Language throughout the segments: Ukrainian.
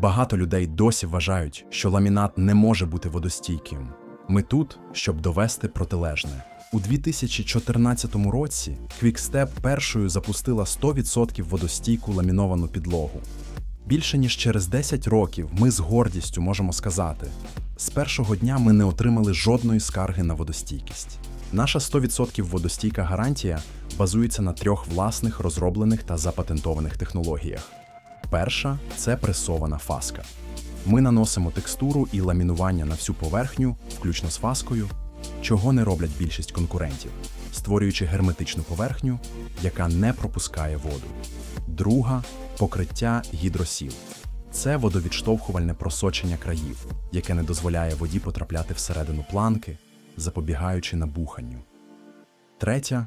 Багато людей досі вважають, що ламінат не може бути водостійким. Ми тут, щоб довести протилежне. У 2014 році Quickstep першою запустила 100% водостійку ламіновану підлогу. Більше ніж через 10 років ми з гордістю можемо сказати: з першого дня ми не отримали жодної скарги на водостійкість. Наша 100% водостійка гарантія базується на трьох власних розроблених та запатентованих технологіях. Перша це пресована фаска. Ми наносимо текстуру і ламінування на всю поверхню, включно з фаскою, чого не роблять більшість конкурентів, створюючи герметичну поверхню, яка не пропускає воду. Друга покриття гідросіл. Це водовідштовхувальне просочення країв, яке не дозволяє воді потрапляти всередину планки, запобігаючи набуханню. Третя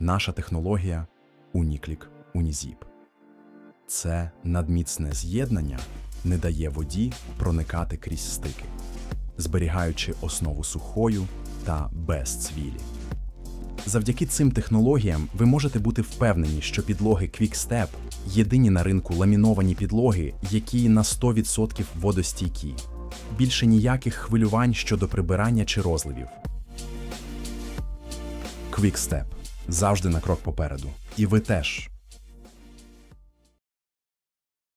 наша технологія Уніклік Унізіп. Це надміцне з'єднання не дає воді проникати крізь стики, зберігаючи основу сухою та без цвілі. Завдяки цим технологіям ви можете бути впевнені, що підлоги QuickStep – єдині на ринку ламіновані підлоги, які на 100% водостійкі. Більше ніяких хвилювань щодо прибирання чи розливів. QuickStep – завжди на крок попереду. І ви теж.